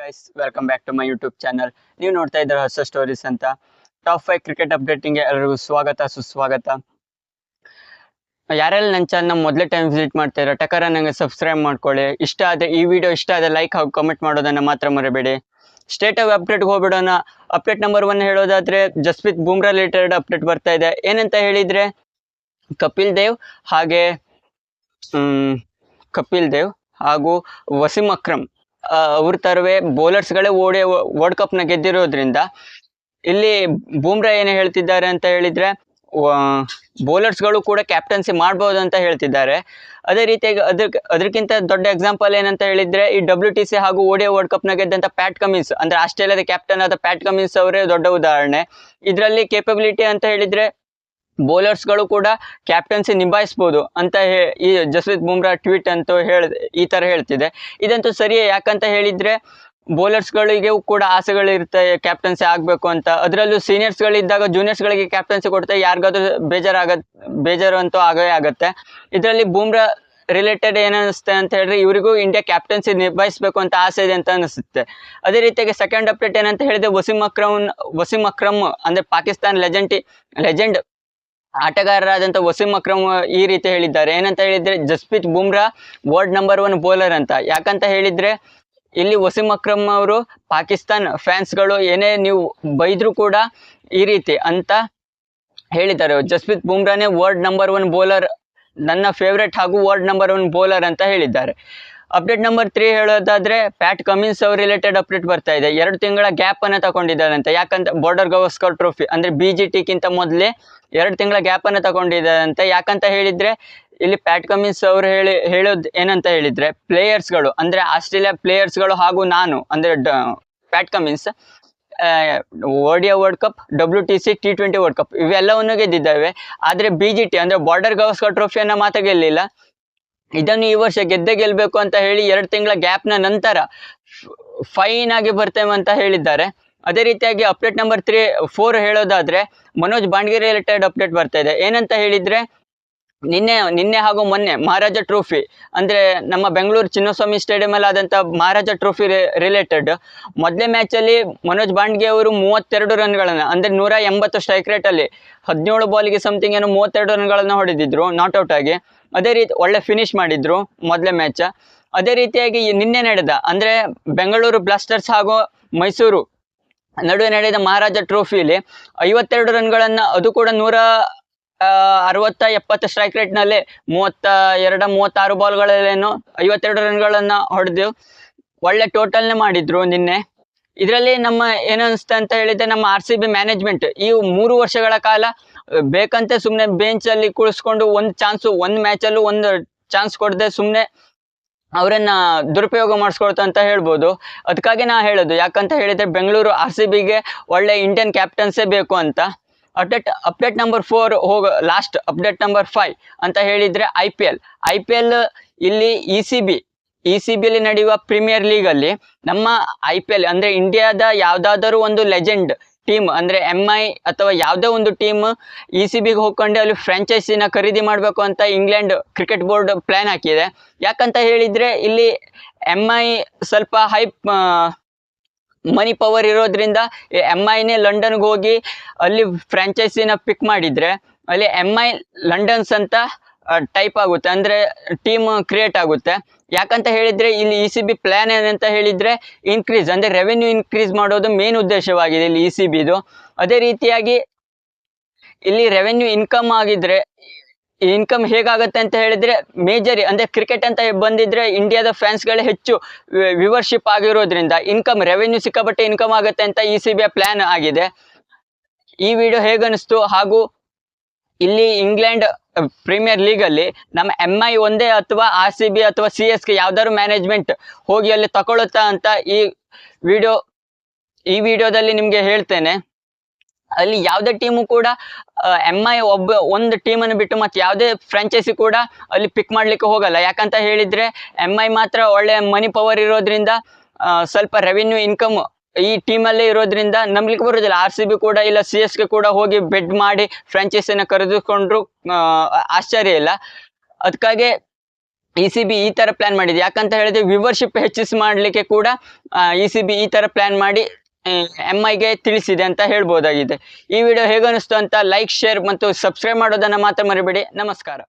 Guys welcome back to my YouTube channel ನೀವು ನೋಡ್ತಾ ಇದ್ದಾರೆ ಹೊಸ ಸ್ಟೋರೀಸ್ ಅಂತ. ಟಾಪ್ ಫೈವ್ ಕ್ರಿಕೆಟ್ ಅಪ್ಡೇಟಿಂಗ್ ಎಲ್ಲರಿಗೂ ಸ್ವಾಗತ, ಸುಸ್ವಾಗತ. ಯಾರೆಲ್ಲ ನನ್ನ ಚಾನಲ್ ಮೊದಲೇ ಟೈಮ್ ವಿಸಿಟ್ ಮಾಡ್ತೀರಾ ಟಕರ ನಂಗೆ ಸಬ್ಸ್ಕ್ರೈಬ್ ಮಾಡ್ಕೊಳ್ಳಿ. ಇಷ್ಟ ಆದರೆ ಈ ವಿಡಿಯೋ ಇಷ್ಟ ಆದರೆ ಲೈಕ್ ಹಾಗೂ ಕಮೆಂಟ್ ಮಾಡೋದನ್ನು ಮಾತ್ರ ಮರಿಬೇಡಿ. ಸ್ಟೇಟ್ ಆಫ್ ಅಪ್ಡೇಟ್ಗೆ ಹೋಗ್ಬಿಡೋಣ. ಅಪ್ಡೇಟ್ ನಂಬರ್ ಒನ್ ಹೇಳೋದಾದ್ರೆ ಜಸ್ಪ್ರೀತ್ ಬುಮ್ರಾ ರಿಲೇಟೆಡ್ ಅಪ್ಡೇಟ್ ಬರ್ತಾ ಇದೆ. ಏನಂತ ಹೇಳಿದ್ರೆ ಕಪಿಲ್ ದೇವ್ ಹಾಗೆ ಕಪಿಲ್ ದೇವ್ ಹಾಗೂ ವಸೀಮ್ ಅಕ್ರಮ್ ಅವ್ರ ತರವೇ ಬೌಲರ್ಸ್ಗಳೇ ಓಡಿ ವರ್ಲ್ಡ್ ಕಪ್ನ ಗೆದ್ದಿರೋದ್ರಿಂದ ಇಲ್ಲಿ ಬೂಮ್ರಾ ಏನು ಹೇಳ್ತಿದ್ದಾರೆ ಅಂತ ಹೇಳಿದ್ರೆ ಬೌಲರ್ಸ್ಗಳು ಕೂಡ ಕ್ಯಾಪ್ಟನ್ಸಿ ಮಾಡ್ಬೋದು ಅಂತ ಹೇಳ್ತಿದ್ದಾರೆ. ಅದೇ ರೀತಿಯಾಗಿ ಅದ್ರ ಅದಕ್ಕಿಂತ ದೊಡ್ಡ ಎಕ್ಸಾಂಪಲ್ ಏನಂತ ಹೇಳಿದ್ರೆ, ಈ ಡಬ್ಲ್ಯೂ ಟಿ ಸಿ ಹಾಗೂ ಓಡಿಯ ವರ್ಲ್ಡ್ ಕಪ್ನ ಗೆದ್ದಂತ ಪ್ಯಾಟ್ ಕಮಿನ್ಸ್ ಅಂದ್ರೆ ಆಸ್ಟ್ರೇಲಿಯಾದ ಕ್ಯಾಪ್ಟನ್ ಆದ ಪ್ಯಾಟ್ ಕಮಿನ್ಸ್ ಅವರೇ ದೊಡ್ಡ ಉದಾಹರಣೆ. ಇದರಲ್ಲಿ ಕೇಪಬಿಲಿಟಿ ಅಂತ ಹೇಳಿದ್ರೆ ಬೌಲರ್ಸ್ಗಳು ಕೂಡ ಕ್ಯಾಪ್ಟನ್ಸಿ ನಿಭಾಯಿಸ್ಬೋದು ಅಂತ ಹೇ, ಈ ಜಸ್ಪ್ರೀತ್ ಬುಮ್ರಾ ಟ್ವೀಟ್ ಅಂತೂ ಹೇಳ, ಈ ತರ ಹೇಳ್ತಿದೆ. ಇದಂತೂ ಸರಿಯೇ, ಯಾಕಂತ ಹೇಳಿದ್ರೆ ಬೌಲರ್ಸ್ಗಳಿಗೆ ಕೂಡ ಆಸೆಗಳಿರ್ತವೆ ಕ್ಯಾಪ್ಟನ್ಸಿ ಆಗಬೇಕು ಅಂತ. ಅದರಲ್ಲೂ ಸೀನಿಯರ್ಸ್ಗಳಿದ್ದಾಗ ಜೂನಿಯರ್ಸ್ಗಳಿಗೆ ಕ್ಯಾಪ್ಟನ್ಸಿ ಕೊಡ್ತಾರೆ ಯಾರಿಗಾದ್ರೂ ಬೇಜಾರಾಗ, ಬೇಜಾರು ಅಂತೂ ಆಗೇ ಆಗುತ್ತೆ. ಇದರಲ್ಲಿ ಬೂಮ್ರಾ ರಿಲೇಟೆಡ್ ಏನನ್ನಿಸುತ್ತೆ ಅಂತ ಹೇಳಿದ್ರೆ ಇವರಿಗೂ ಇಂಡಿಯಾ ಕ್ಯಾಪ್ಟನ್ಸಿ ನಿಭಾಯಿಸಬೇಕು ಅಂತ ಆಸೆ ಇದೆ ಅಂತ ಅನಿಸುತ್ತೆ ಅದೇ ರೀತಿಯಾಗಿ ಸೆಕೆಂಡ್ ಅಪ್ಡೇಟ್ ಏನಂತ ಹೇಳಿದ್ರೆ ವಸಿಮ್ ಅಕ್ರಮ್ ವಸಿಮ್ ಅಕ್ರಮ್ ಅಂದ್ರೆ ಪಾಕಿಸ್ತಾನ್ ಲೆಜೆಂಡ್ ಲೆಜೆಂಡ್ ಆಟಗಾರರಾದಂಥ ವಸೀಂ ಅಕ್ರಮ್ ಈ ರೀತಿ ಹೇಳಿದ್ದಾರೆ. ಏನಂತ ಹೇಳಿದ್ರೆ Jasprit Bumrah world number one bowler ಅಂತ. ಯಾಕಂತ ಹೇಳಿದ್ರೆ ಇಲ್ಲಿ ವಸೀಂ ಅಕ್ರಮ್ ಅವರು ಪಾಕಿಸ್ತಾನ್ ಫ್ಯಾನ್ಸ್ಗಳು ಏನೇ ನೀವು ಬೈದರೂ ಕೂಡ ಈ ರೀತಿ ಅಂತ ಹೇಳಿದ್ದಾರೆ. ಜಸ್ಪ್ರೀತ್ ಬುಮ್ರಾನೇ ವರ್ಲ್ಡ್ ನಂಬರ್ ಒನ್ ಬೌಲರ್, ನನ್ನ ಫೇವ್ರೆಟ್ ಹಾಗೂ ವರ್ಲ್ಡ್ ನಂಬರ್ ಒನ್ ಬೌಲರ್ ಅಂತ ಹೇಳಿದ್ದಾರೆ. ಅಪ್ಡೇಟ್ ನಂಬರ್ ತ್ರೀ ಹೇಳೋದಾದ್ರೆ ಪ್ಯಾಟ್ ಕಮಿನ್ಸ್ ಅವ್ರ ರಿಲೇಟೆಡ್ ಅಪ್ಡೇಟ್ ಬರ್ತಾ ಇದೆ. ಎರಡು ತಿಂಗಳ ಗ್ಯಾಪ್ ಅನ್ನ ತಗೊಂಡಿದ್ದಾರಂತೆ ಯಾಕಂತ ಬಾರ್ಡರ್ ಗವಸ್ಕರ್ ಟ್ರೋಫಿ ಅಂದ್ರೆ ಬಿ ಜಿ ಟಿಗಿಂತ ಮೊದಲೇ ಎರಡು ತಿಂಗಳ ಗ್ಯಾಪ್ ಅನ್ನ ತಗೊಂಡಿದ್ದಾರಂತೆ ಯಾಕಂತ ಹೇಳಿದ್ರೆ, ಇಲ್ಲಿ ಪ್ಯಾಟ್ ಕಮಿನ್ಸ್ ಅವರು ಹೇಳಿ, ಹೇಳೋದು ಏನಂತ ಹೇಳಿದ್ರೆ ಪ್ಲೇಯರ್ಸ್ಗಳು ಅಂದ್ರೆ ಆಸ್ಟ್ರೇಲಿಯಾ ಪ್ಲೇಯರ್ಸ್ಗಳು ಹಾಗೂ ನಾನು, ಅಂದ್ರೆ Pat Cummins Odia world cup W T C T twenty world cup ಇವೆಲ್ಲವನ್ನೂ ಗೆದ್ದಿದ್ದಾವೆ. ಆದರೆ ಬಿ ಜಿ ಟಿ ಅಂದ್ರೆ ಬಾರ್ಡರ್ ಗವಸ್ಕರ್ ಟ್ರೋಫಿಯನ್ನ ಮಾತ್ರ ಗೆಲ್ಲಿಲ್ಲ. ಇದನ್ನು ಈ ವರ್ಷ ಗೆದ್ದೆ ಗೆಲ್ಲಬೇಕು ಅಂತ ಹೇಳಿ ಎರಡು ತಿಂಗಳ ಗ್ಯಾಪ್ನ ನಂತರ ಫೈನ್ ಆಗಿ ಬರ್ತೇವೆ ಅಂತ ಹೇಳಿದ್ದಾರೆ. ಅದೇ ರೀತಿಯಾಗಿ ಅಪ್ಡೇಟ್ ನಂಬರ್ ತ್ರೀ, ಫೋರ್ ಹೇಳೋದಾದ್ರೆ ಮನೋಜ್ ಬಾಂಡ್ಗೆ ರಿಲೇಟೆಡ್ ಅಪ್ಡೇಟ್ ಬರ್ತಾ ಇದೆ. ಏನಂತ ಹೇಳಿದ್ರೆ ನಿನ್ನೆ ನಿನ್ನೆ ಹಾಗೂ ಮೊನ್ನೆ ಮಹಾರಾಜ ಟ್ರೋಫಿ, ಅಂದ್ರೆ ನಮ್ಮ ಬೆಂಗಳೂರು ಚಿನ್ನಸ್ವಾಮಿ ಸ್ಟೇಡಿಯಂ ಅಲ್ಲಿ ಆದಂತ ಮಹಾರಾಜ ಟ್ರೋಫಿ ರಿಲೇಟೆಡ್ ಮೊದಲೇ ಮ್ಯಾಚ್ ಅಲ್ಲಿ ಮನೋಜ್ ಬಾಂಡ್ಗೆ ಅವರು ಮೂವತ್ತೆರಡು ರನ್ಗಳನ್ನು, ಅಂದ್ರೆ ನೂರ ಎಂಬತ್ತು ಸ್ಟ್ರೈಕ್ ರೇಟ್ ಅಲ್ಲಿ ಹದಿನೇಳು ಬಾಲಿಗೆ ಸಮಥಿಂಗ್ ಏನು ಮೂವತ್ತೆರಡು ರನ್ಗಳನ್ನು ಹೊಡೆದಿದ್ರು ನಾಟ್ ಆಗಿ. ಅದೇ ರೀತಿ ಒಳ್ಳೆ ಫಿನಿಶ್ ಮಾಡಿದ್ರು ಮೊದಲೇ ಮ್ಯಾಚ್ ಅದೇ ರೀತಿಯಾಗಿ ನಿನ್ನೆ ನಡೆದ, ಅಂದ್ರೆ ಬೆಂಗಳೂರು ಬ್ಲಾಸ್ಟರ್ಸ್ ಹಾಗೂ ಮೈಸೂರು ನಡುವೆ ನಡೆದ ಮಹಾರಾಜ ಟ್ರೋಫಿಯಲ್ಲಿ ಐವತ್ತೆರಡು ರನ್ಗಳನ್ನ ಅದು ಕೂಡ ನೂರ ಅರವತ್ತ ಎಪ್ಪತ್ತು ಸ್ಟ್ರೈಕ್ ರೇಟ್ನಲ್ಲಿ ಮೂವತ್ತ ಎರಡ, ಮೂವತ್ತಾರು ಬಾಲ್ಗಳಲ್ಲೇನು ಐವತ್ತೆರಡು ರನ್ಗಳನ್ನು ಹೊಡೆದು ಒಳ್ಳೆ ಟೋಟಲ್ನೇ ಮಾಡಿದ್ರು ನಿನ್ನೆ. ಇದರಲ್ಲಿ ನಮ್ಮ ಏನು ಅಂತ ಹೇಳಿದ್ರೆ ನಮ್ಮ ಆರ್ ಸಿ ಬಿ ಮ್ಯಾನೇಜ್ಮೆಂಟ್ ಈ ಮೂರು ವರ್ಷಗಳ ಕಾಲ ಬೇಕಂತೆ ಸುಮ್ಮನೆ ಬೆಂಚಲ್ಲಿ ಕುಳಿಸ್ಕೊಂಡು ಒಂದು ಚಾನ್ಸು ಒಂದು ಮ್ಯಾಚಲ್ಲೂ ಒಂದು ಚಾನ್ಸ್ ಕೊಡದೆ ಸುಮ್ಮನೆ ಅವರನ್ನ ದುರುಪಯೋಗ ಮಾಡಿಸ್ಕೊಳ್ತಾ ಅಂತ ಹೇಳ್ಬೋದು. ಅದಕ್ಕಾಗಿ ನಾ ಹೇಳೋದು, ಯಾಕಂತ ಹೇಳಿದ್ರೆ ಬೆಂಗಳೂರು ಆರ್ ಸಿ ಬಿಗೆ ಒಳ್ಳೆ ಇಂಡಿಯನ್ ಕ್ಯಾಪ್ಟನ್ಸೇ ಬೇಕು ಅಂತ. ಅಪ್ಡೇಟ್ ಅಪ್ಡೇಟ್ ನಂಬರ್ ಫೋರ್ ಹೋಗ ಲಾಸ್ಟ್ ಅಪ್ಡೇಟ್ ನಂಬರ್ ಫೈವ್ ಅಂತ ಹೇಳಿದ್ರೆ I P L I P L ಇಲ್ಲಿ E C B E C ಬಿಯಲ್ಲಿ ನಡೆಯುವ ಪ್ರೀಮಿಯರ್ ಲೀಗಲ್ಲಿ ನಮ್ಮ ಐ ಪಿ ಎಲ್ ಅಂದ್ರೆ ಇಂಡಿಯಾದ ಯಾವುದಾದರೂ ಒಂದು ಲೆಜೆಂಡ್ ಟೀಮ್ ಅಂದ್ರೆ ಎಂ ಐ ಅಥವಾ ಯಾವುದೇ ಒಂದು ಟೀಮ್ ಇ ಸಿ ಬಿಗೆ ಹೋಗ್ಕೊಂಡು ಅಲ್ಲಿ ಫ್ರಾಂಚೈಸಿನ ಖರೀದಿ ಮಾಡಬೇಕು ಅಂತ ಇಂಗ್ಲೆಂಡ್ ಕ್ರಿಕೆಟ್ ಬೋರ್ಡ್ ಪ್ಲಾನ್ ಹಾಕಿದೆ. ಯಾಕಂತ ಹೇಳಿದ್ರೆ ಇಲ್ಲಿ ಎಂ ಐ ಸ್ವಲ್ಪ ಹೈ ಮನಿ ಪವರ್ ಇರೋದ್ರಿಂದ ಎಂ ಐನೇ ಲಂಡನ್ಗೆ ಹೋಗಿ ಅಲ್ಲಿ ಫ್ರಾಂಚೈಸಿನ ಪಿಕ್ ಮಾಡಿದ್ರೆ ಅಲ್ಲಿ ಎಂ ಐ ಲಂಡನ್ಸ್ ಅಂತ ಟೈಪ್ ಆಗುತ್ತೆ. ಅಂದ್ರೆ ಟೀಮ್ ಕ್ರಿಯೇಟ್ ಆಗುತ್ತೆ. ಯಾಕಂತ ಹೇಳಿದ್ರೆ ಇಲ್ಲಿ ಇ ಸಿ ಬಿ ಪ್ಲಾನ್ ಏನಂತ ಹೇಳಿದ್ರೆ ಇನ್ಕ್ರೀಸ್ ಅಂದ್ರೆ ರೆವೆನ್ಯೂ ಇನ್ಕ್ರೀಸ್ ಮಾಡೋದು ಮೇನ್ ಉದ್ದೇಶವಾಗಿದೆ ಇಲ್ಲಿ ಇ ಸಿ ಬಿದು ಅದೇ ರೀತಿಯಾಗಿ ಇಲ್ಲಿ ರೆವೆನ್ಯೂ ಇನ್ಕಮ್ ಆಗಿದ್ರೆ ಇನ್ಕಮ್ ಹೇಗಾಗುತ್ತೆ ಅಂತ ಹೇಳಿದ್ರೆ ಮೇಜರ್ ಅಂದ್ರೆ ಕ್ರಿಕೆಟ್ ಅಂತ ಬಂದಿದ್ರೆ ಇಂಡಿಯಾದ ಫ್ಯಾನ್ಸ್ಗಳೇ ಹೆಚ್ಚು ವಿವರ್ಶಿಪ್ ಆಗಿರೋದ್ರಿಂದ ಇನ್ಕಮ್ ರೆವೆನ್ಯೂ ಸಿಕ್ಕಾಪಟ್ಟೆ ಇನ್ಕಮ್ ಆಗುತ್ತೆ ಅಂತ ಇ ಸಿ ಬಿಯ ಪ್ಲಾನ್ ಆಗಿದೆ. ಈ ವಿಡಿಯೋ ಹೇಗನ್ನಿಸ್ತು? ಹಾಗೂ ಇಲ್ಲಿ ಇಂಗ್ಲೆಂಡ್ ಪ್ರೀಮಿಯರ್ ಲೀಗ್ ಅಲ್ಲಿ ನಮ್ಮ ಎಂ ಐ ಒಂದೇ ಅಥವಾ ಆರ್ ಸಿ ಬಿ ಅಥವಾ ಸಿ ಎಸ್ ಕೆ ಯಾವ್ದಾದ್ರು ಮ್ಯಾನೇಜ್ಮೆಂಟ್ ಹೋಗಿ ಅಲ್ಲಿ ತಗೊಳುತ್ತಾ ಅಂತ ಈ ವಿಡಿಯೋ ಈ ವಿಡಿಯೋದಲ್ಲಿ ನಿಮಗೆ ಹೇಳ್ತೇನೆ. ಅಲ್ಲಿ ಯಾವುದೇ ಟೀಮು ಕೂಡ ಎಂ ಐ ಒಬ್ಬ, ಒಂದು ಟೀಮನ್ನು ಬಿಟ್ಟು ಮತ್ತೆ ಯಾವುದೇ ಫ್ರಾಂಚೈಸಿ ಕೂಡ ಅಲ್ಲಿ ಪಿಕ್ ಮಾಡ್ಲಿಕ್ಕೆ ಹೋಗಲ್ಲ. ಯಾಕಂತ ಹೇಳಿದ್ರೆ ಎಂ ಐ ಮಾತ್ರ ಒಳ್ಳೆ ಮನಿ ಪವರ್ ಇರೋದ್ರಿಂದ ಸ್ವಲ್ಪ ರೆವಿನ್ಯೂ ಇನ್ಕಮ್ ಈ ಟೀಮ್ ಅಲ್ಲೇ ಇರೋದ್ರಿಂದ ನಂಬಲಿಕ್ಕೆ ಬರೋದಿಲ್ಲ. ಆರ್ ಸಿ ಬಿ ಕೂಡ ಇಲ್ಲ ಸಿ ಎಸ್ ಕೆ ಕೂಡ ಹೋಗಿ ಬೆಡ್ ಮಾಡಿ ಫ್ರಾಂಚೈಸಿನ ಕರೆದುಕೊಂಡ್ರು ಆಶ್ಚರ್ಯ ಇಲ್ಲ. ಅದಕ್ಕಾಗಿ ಇ ಸಿ ಬಿ ಈ ತರ ಪ್ಲಾನ್ ಮಾಡಿದೆ. ಯಾಕಂತ ಹೇಳಿದ್ರೆ ವಿವರ್ಶಿಪ್ ಹೆಚ್ಚಿಸ್ ಮಾಡ್ಲಿಕ್ಕೆ ಕೂಡ ಇ ಸಿ ಬಿ ಈ ತರ ಪ್ಲಾನ್ ಮಾಡಿ ಎಂ ಐಗೆ ತಿಳಿಸಿದೆ ಅಂತ ಹೇಳ್ಬೋದಾಗಿದೆ. ಈ ವಿಡಿಯೋ ಹೇಗನ್ನಿಸ್ತು ಅಂತ ಲೈಕ್ ಶೇರ್ ಮತ್ತು ಸಬ್ಸ್ಕ್ರೈಬ್ ಮಾಡೋದನ್ನ ಮಾತ್ರ ಮರಿಬೇಡಿ. ನಮಸ್ಕಾರ.